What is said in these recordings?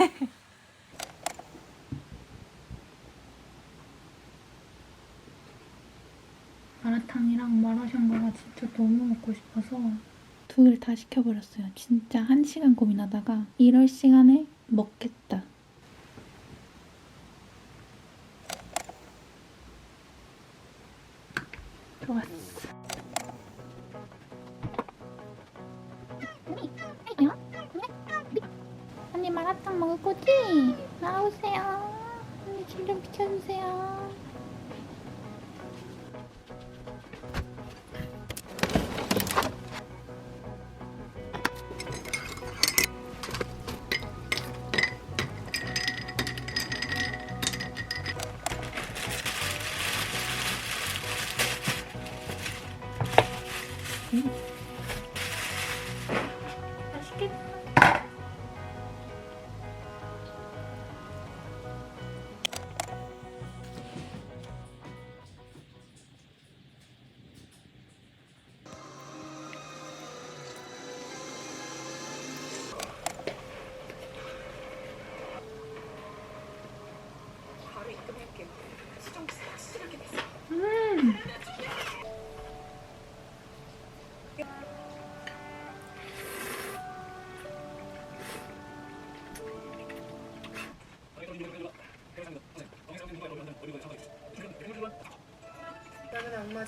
마라탕이랑 마라샹궈가 진짜 너무 먹고 싶어서 두개다 시켜버렸어요. 진짜 한 시간 고민하다가 이럴 시간에 먹겠다. 들어왔어.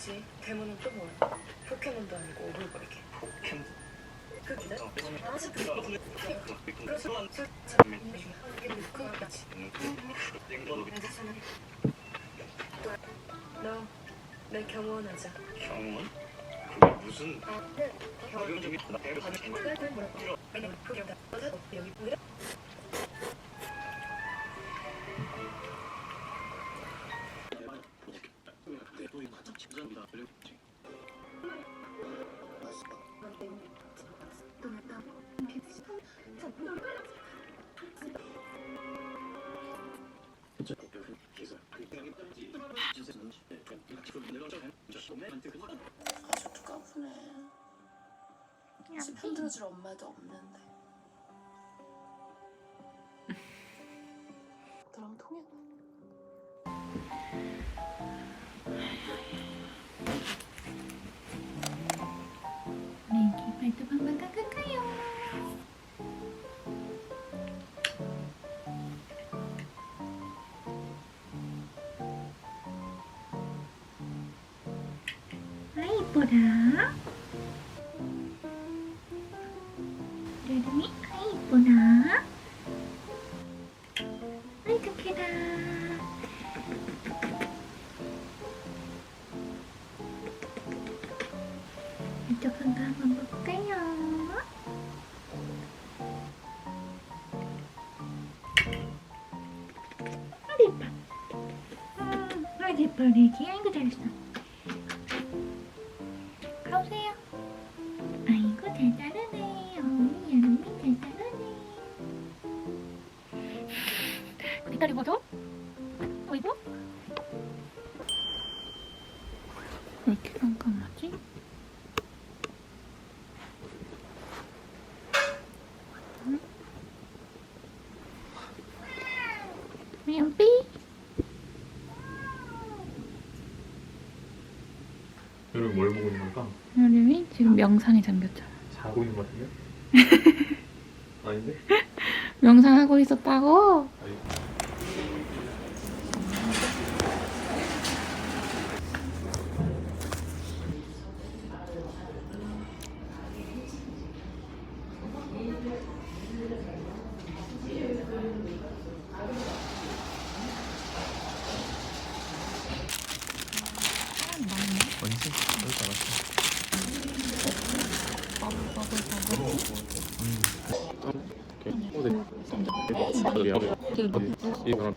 악마지. 데모는 또 뭐야? 포켓몬도 아니고 오글거리게. 아직 그 그래서 너내 경원하자. 경원? 그게 무슨. 경원 중에 나 배를 받는 여 집 흔들어줄 엄마도 없는데. 너랑 통해. 애기 발톱 한번 깎을까요? 아 이뻐라 애기. 아이고, 잘했어. 가보세요. 아이고, 잘 따르네. 어머니, 여름이 잘 따르네. 기다리고줘 어이구. 왜 이렇게 깜깜하지? 미연삐 여러분 뭘 보고 있는 걸까? 여름이 지금 명상에 잠겼잖아 자고 있는 것 같은데? 아닌데? 명상하고 있었다고? 아니. 언제? 여기 알았어. 이거랑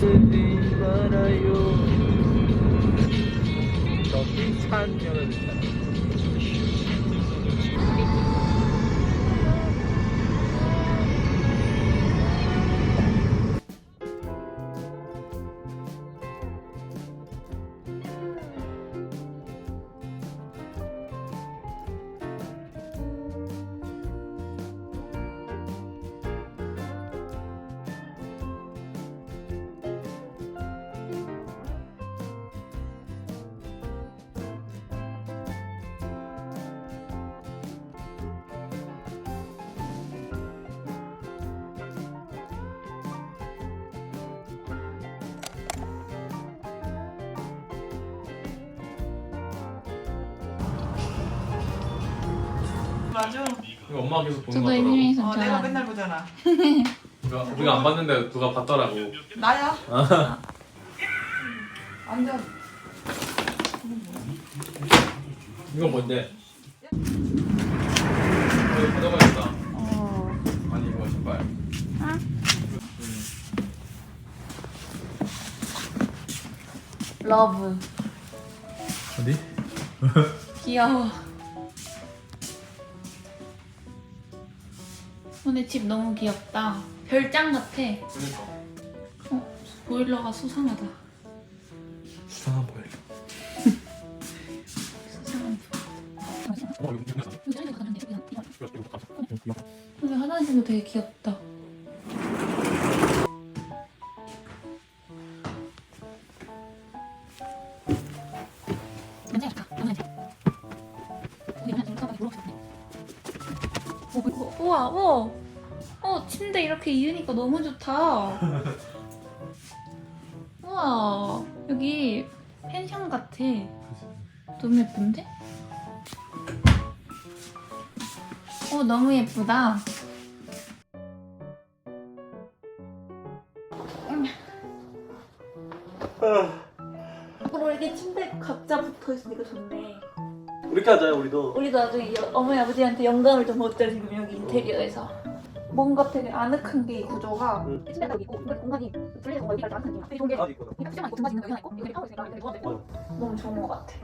쓰지 말아요. 저기 찬 열어주잖아. 맞아. 이거 엄마가 계속 보는 저도 거 같더라고. 애니메이션 어, 내가 좋아해요. 맨날 보잖아. 우리가, 우리가 안 봤는데 누가 봤더라고. 나야. 완전 이건 뭔데? 이거 가져가야겠다. 어. 아니 이거 신발. 러브. 어디? 귀여워. 오늘 집 너무 귀엽다. 별장 같아. 그러니까. 어, 보일러가 수상하다. 수상한 보여. 수상한 어 이거 근데 화장실도 되게 귀엽다. 우와, 우와. 어, 침대 이렇게 이으니까 너무 좋다. 우와, 여기 펜션 같아. 너무 예쁜데? 어, 너무 예쁘다. 앞으로 이렇게 침대 각자 붙어 있으니까 좋네. 이렇게 하자 우리도. 우리도 나중에 여- 어머니 아버지한테 영감을 좀 얻자 지금 여기 인테리어에서. 뭔가 되게 아늑한 게이 구조가. 침대가 여기 있고 공간이, 공간이 분리돼서 여기가 이렇게 아늑한 게 되게 좋은 게 아 이거. 이렇게 수정만 있고 등받이 있는 거 여기 하나 있고 여기 파워 있으니까 되게 좋아 너무 좋은 것 같아.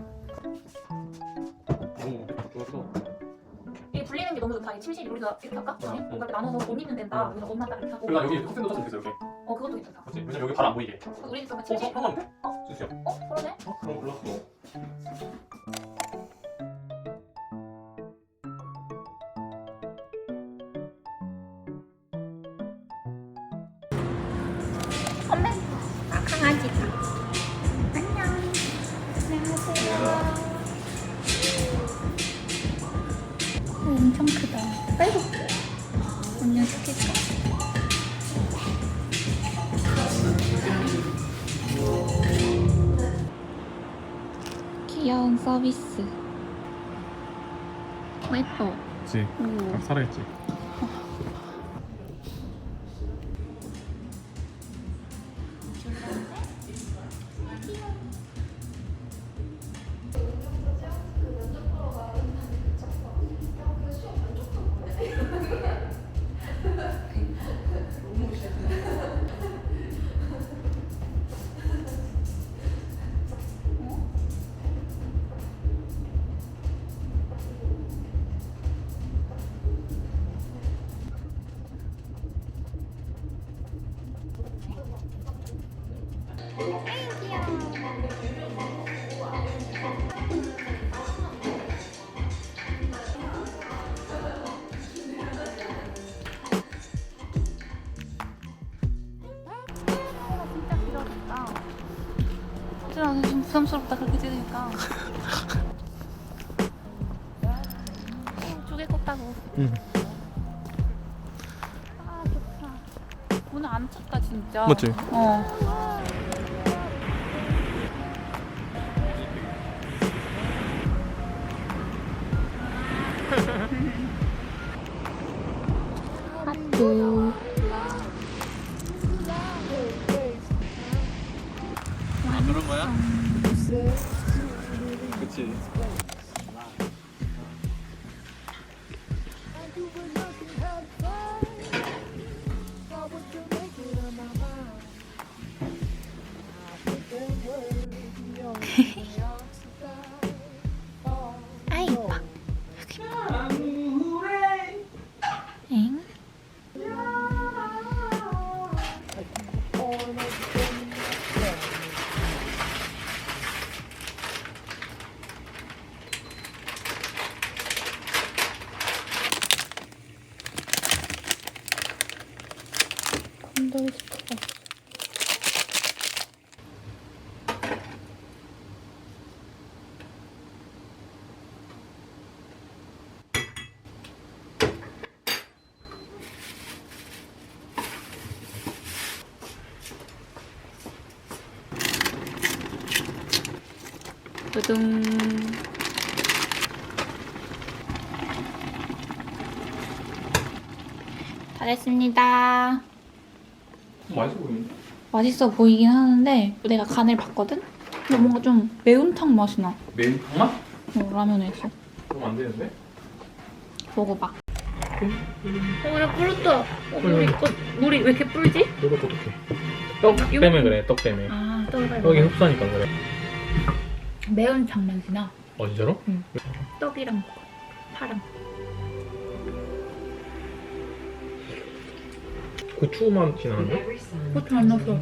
이게 분리되는 게 너무 좋다. 이 침실이 우리가 이렇게 할까? 어, 응. 뭔가 이렇게 나눠서 옷 입는 데다 여기서 옷만 딱 이렇게 하고. 그러니까 여기 커튼도 좀 있어 이렇게. 어 그것도 괜찮다. 그렇지. 왜냐면 여기 발안 보이게. 우리 집 어, 침실. 어, 상관없네? 주세요. 어 그러네. 어, 그럼 골랐어. 아 강아지다. 안녕. 안녕하세요. 오, 엄청 크다. 아이고. 언니 어떻게 까 귀여운 서비스. 어, 예뻐. 그렇지. 오. 살아있지. 좀 부담스럽다 그렇게 찍으니까. 두개 껐다고. 응. 아 좋다. 오늘 안 춥다 진짜. 맞지? 어. explain. 두둥 다 됐습니다. 맛있어 보이는데? 맛있어 보이긴 하는데 내가 간을 봤거든? 근데 뭔가 좀 매운탕 맛이 나. 매운탕 맛? 어, 라면에서. 그럼 안 되는데? 먹어봐. 어, 야, 불었다. 어, 물이, 어, 물이 왜 이렇게 불지? 이거 어떡해 떡 때문에 그래 떡 때문에 아, 떡을 떡이 흡수하니까 그래 매운탕 맛이 나. 어 진짜로? 떡이랑 파랑. 고추 맛이 나는데? 고추 안 넣었어.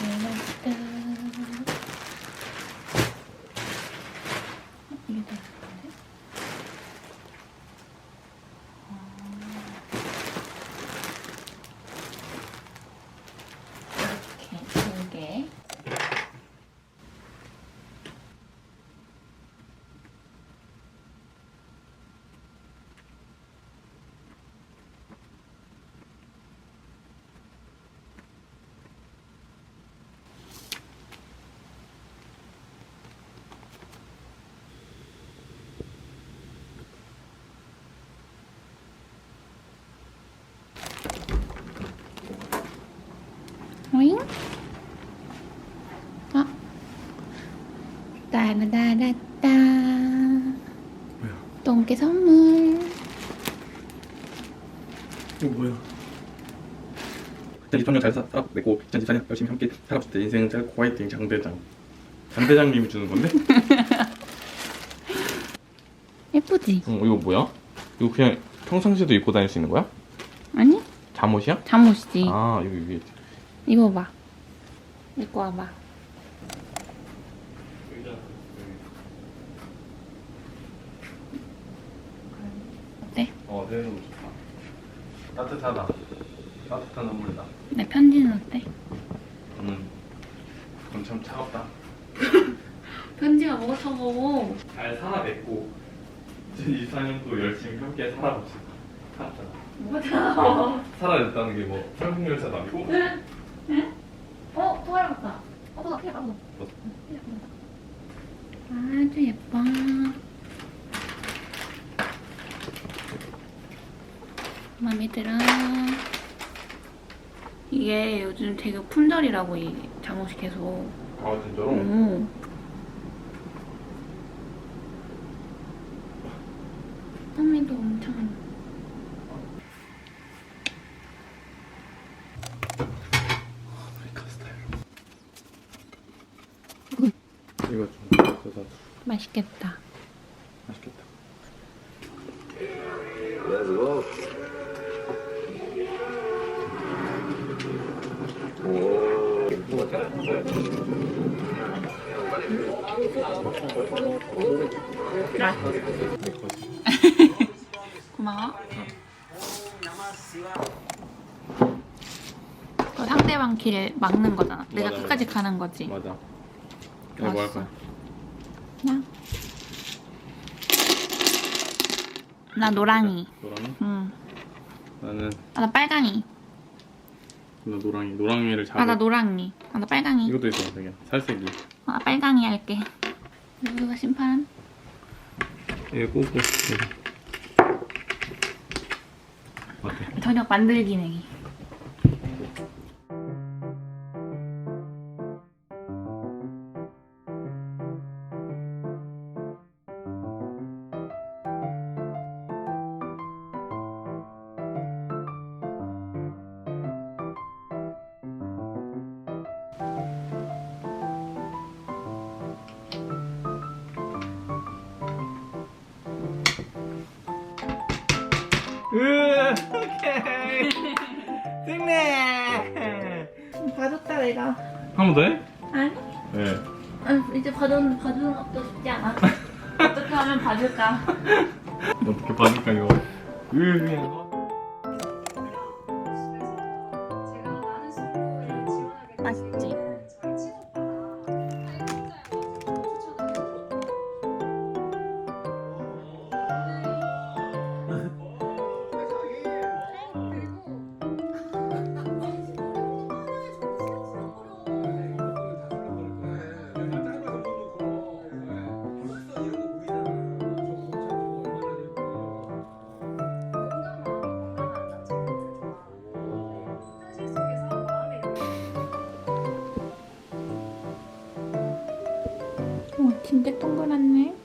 들어갔다. 어, 이게 다 있는데? 이렇게 두 개. 오잉? 아. 따라따라따. 뭐야? 똥개 선물. 이거 뭐야? 2023년 잘 살아냈고 2024년 열심히 함께 살아봅시다 인생은 짧고 화이팅 장대장 장대장님이 주는 건데? 예쁘지? 어 이거 뭐야? 이거 그냥 평상시에도 입고 다닐 수 있는 거야? 아니? 잠옷이야? 잠옷이지. 아 여기 위에 입어봐. 입고 와봐. 어때? 어 내는 좋다 따뜻하다 따뜻한 눈물이다 내 편지는 어때? 음 그럼 참 차갑다 편지가 뭐가 차가워? 잘 살아냈고 2024년도 열심히 함께 살아봅시다 살았잖아 뭐가 차가워? 살아냈다는 게뭐 한국열차도 아니고 어? 어, 아무도. 아주 예뻐. 마음에 들어. 이게 요즘 되게 품절이라고 이 잠옷이 계속. 아 진짜로? 오. 맛있겠다. 내 거지. 고마워. 그 상대방 길을 막는 거잖아. 내가 끝까지 가는 거지. 맞아. 아, 내가 뭐 할 거야? 나 노랑이. 노랑이? 응. 나는 아, 나 빨강이. 나 노랑이. 노랑이를 잡아. 아, 나 노랑이. 아, 나 빨강이. 이것도 있어, 되게 살색이. 아, 나 빨강이 할게. 누가 심판? 이거. 어때? 저녁 만들기 내기. 한 번 더 해? 아니? 네. 아, 이제 봐주는 봐주는 것도 쉽지 않아. 어떻게 하면 봐줄까? 어떻게 받을까 이거? 으, 그냥. 진짜 동그랗네.